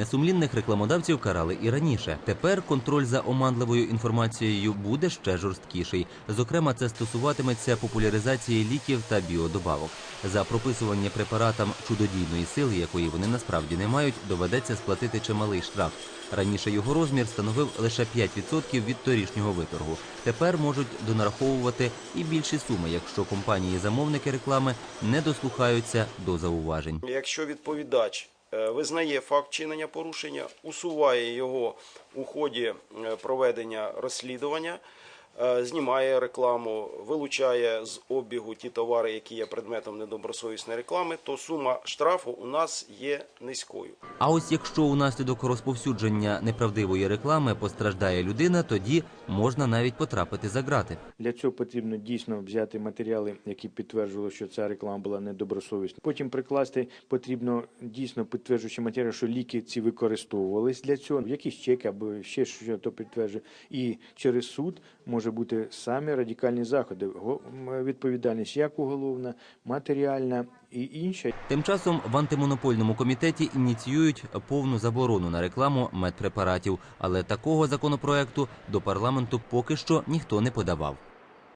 Несумлінних рекламодавців карали і раніше. Тепер контроль за оманливою інформацією буде ще жорсткіший. Зокрема, це стосуватиметься популяризації ліків та біодобавок. За прописування препаратам чудодійної сили, якої вони насправді не мають, доведеться сплатити чималий штраф. Раніше його розмір становив лише 5% від торішнього виторгу. Тепер можуть донараховувати і більші суми, якщо компанії-замовники реклами не дослухаються до зауважень. Якщо відповідач визнає факт чинення порушення, усуває його у ході е, проведення розслідування, е, знімає рекламу, вилучає з обігу ті товари, які є предметом недобросовісної реклами, то сума штрафу у нас є низькою. А ось якщо унаслідок розповсюдження неправдивої реклами постраждає людина, тоді можна навіть потрапити за грати. Для цього потрібно дійсно взяти матеріали, які підтверджували, що ця реклама була недобросовісна. Потім прикласти потрібно дійсно підтверджуючи матеріал, що ліки ці використовувались для цього, якісь чеки або ще що то підтверджує. І через суд може бути самі радикальні заходи. Відповідальність як уголовна, матеріальна і інша. Тим часом в антимонопольному комітеті ініціюють повну заборону на рекламу медпрепаратів, але такого законопроекту до парламенту поки що ніхто не подавав.